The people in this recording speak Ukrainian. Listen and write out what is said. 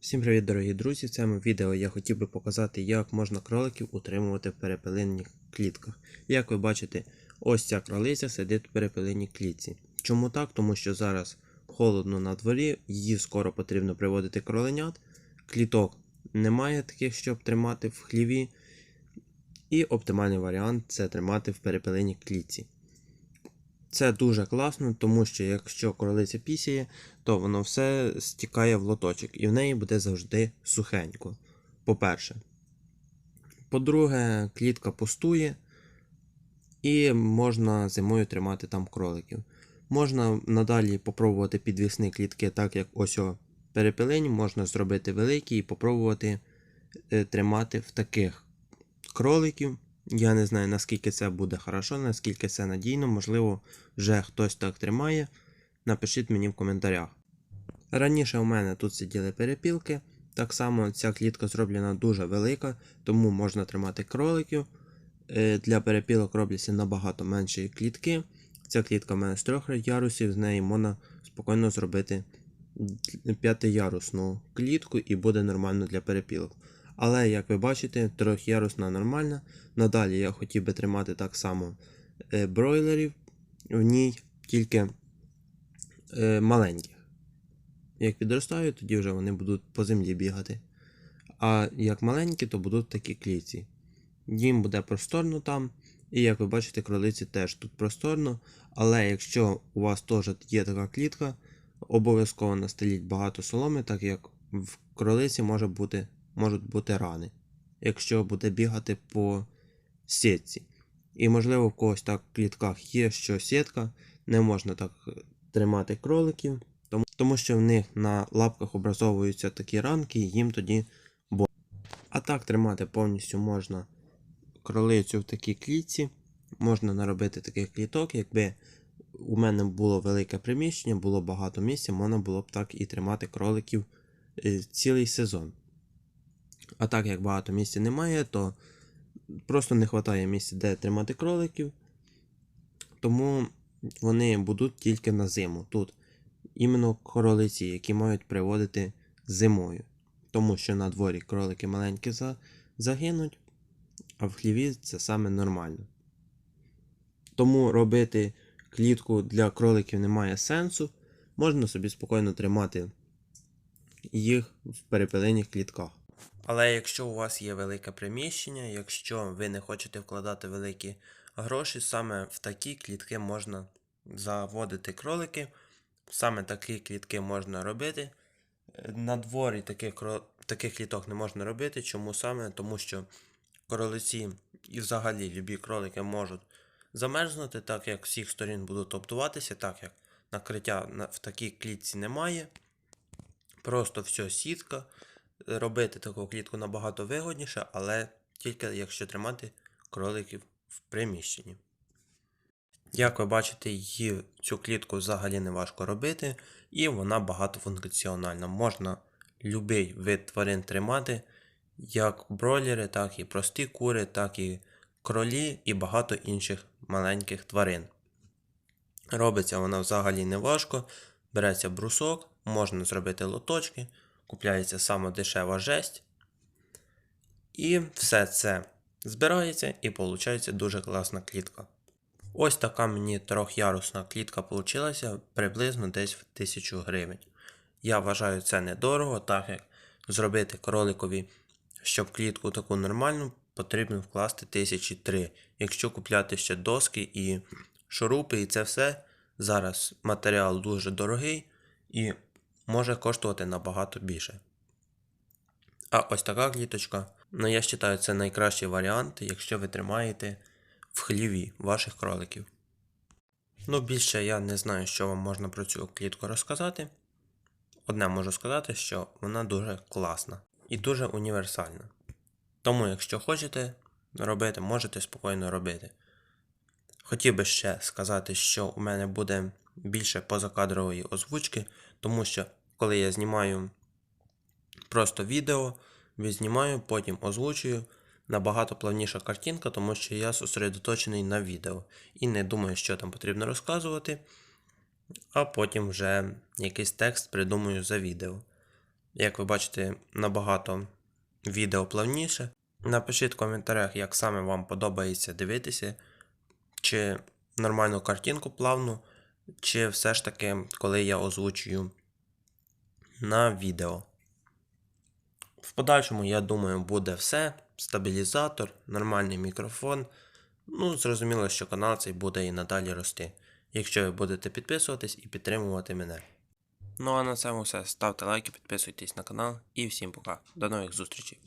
Всім привіт, дорогі друзі! В цьому відео я хотів би показати, як можна кроликів утримувати в перепелинних клітках. Як ви бачите, ось ця кролиця сидить в перепелинній клітці. Чому так? Тому що зараз холодно на дворі, її скоро потрібно приводити кроленят. Кліток немає таких, щоб тримати в хліві. І оптимальний варіант це тримати в перепелиній клітці. Це дуже класно, тому що якщо кролиця пісяє, то воно все стікає в лоточок, і в неї буде завжди сухенько. По-перше. По-друге, клітка пустує, і можна зимою тримати там кроликів. Можна надалі попробувати підвісні клітки, так як ось о перепелині, можна зробити великі і попробувати е, тримати в таких кроликів. Я не знаю, наскільки це буде хорошо, наскільки це надійно, можливо, вже хтось так тримає. Напишіть мені в коментарях. Раніше у мене тут сиділи перепілки. Так само ця клітка зроблена дуже велика, тому можна тримати кроликів. Е, Для перепілок робляться набагато менші клітки. Ця клітка в мене з трьох ярусів, з неї можна спокійно зробити п'ятиярусну клітку і буде нормально для перепілок. Але, як ви бачите, трьохярусна нормальна. Надалі я хотів би тримати так само е, бройлерів в ній, тільки е, маленьких. Як підростають, тоді вже вони будуть по землі бігати. А як маленькі, то будуть такі клітці. Їм буде просторно там. І як ви бачите, кролиці теж тут просторно. Але якщо у вас теж є така клітка, обов'язково настеліть багато соломи, так як в кролиці може бути, можуть бути рани, якщо буде бігати по сітці. І можливо в когось так в клітках є, що сітка, не можна так тримати кроликів, тому, тому що в них на лапках образовуються такі ранки, і їм тоді бо. А так тримати повністю можна кролицю в такій клітці. Можна наробити таких кліток, якби у мене було велике приміщення, було багато місця, можна було б так і тримати кроликів е, цілий сезон. А так як багато місця немає, то просто не вистачає місця, де тримати кроликів. Тому вони будуть тільки на зиму. Тут іменно кролиці, які мають приводити зимою. Тому що на дворі кролики маленькі загинуть, а в хліві це саме нормально. Тому робити клітку для кроликів немає сенсу. Можна собі спокійно тримати їх в перепелиних клітках. Але якщо у вас є велике приміщення, якщо ви не хочете вкладати великі гроші, саме в такі клітки можна заводити кролики. Саме такі клітки можна робити. На дворі таких, таких кліток не можна робити. Чому саме? Тому що кролиці і взагалі любі кролики можуть замерзнути, так як всіх сторін будуть оптуватися, так як накриття в такій клітці немає. Просто все сітка. Робити таку клітку набагато вигодніше, але тільки якщо тримати кроликів в приміщенні. Як ви бачите, її цю клітку взагалі не важко робити, і вона багатофункціональна. Можна будь-який вид тварин тримати, як бройлери, так і прості кури, так і кролі і багато інших маленьких тварин. Робиться вона взагалі не важко. Береться брусок, можна зробити лоточки, купляється саме дешева жесть. І все це збирається і виходить дуже класна клітка. Ось така мені трьохярусна клітка вийшла приблизно десь в 1000 гривень. Я вважаю це недорого, так як зробити кроликові, щоб клітку таку нормальну, потрібно вкласти тисячі три. Якщо купляти ще доски і шурупи, і це все, зараз матеріал дуже дорогий і може коштувати набагато більше. А ось така кліточка, ну я вважаю, це найкращий варіант, якщо ви тримаєте в хліві ваших кроликів. Ну, більше я не знаю, що вам можна про цю клітку розказати. Одне можу сказати, що вона дуже класна і дуже універсальна. Тому, якщо хочете робити, можете спокійно робити. Хотів би ще сказати, що у мене буде більше позакадрової озвучки, тому що коли я знімаю просто відео, відзнімаю, потім озвучую. Набагато плавніша картинка, тому що я зосередоточений на відео і не думаю, що там потрібно розказувати, а потім вже якийсь текст придумаю за відео. як ви бачите, набагато відео плавніше. Напишіть в коментарях, як саме вам подобається дивитися, чи нормальну картинку плавну, чи все ж таки, коли я озвучую на відео. В подальшому, я думаю, буде все. Стабілізатор, нормальний мікрофон. Ну, зрозуміло, що канал цей буде і надалі рости, якщо ви будете підписуватись і підтримувати мене. Ну а на цьому все. Ставте лайки, підписуйтесь на канал і всім пока. До нових зустрічей.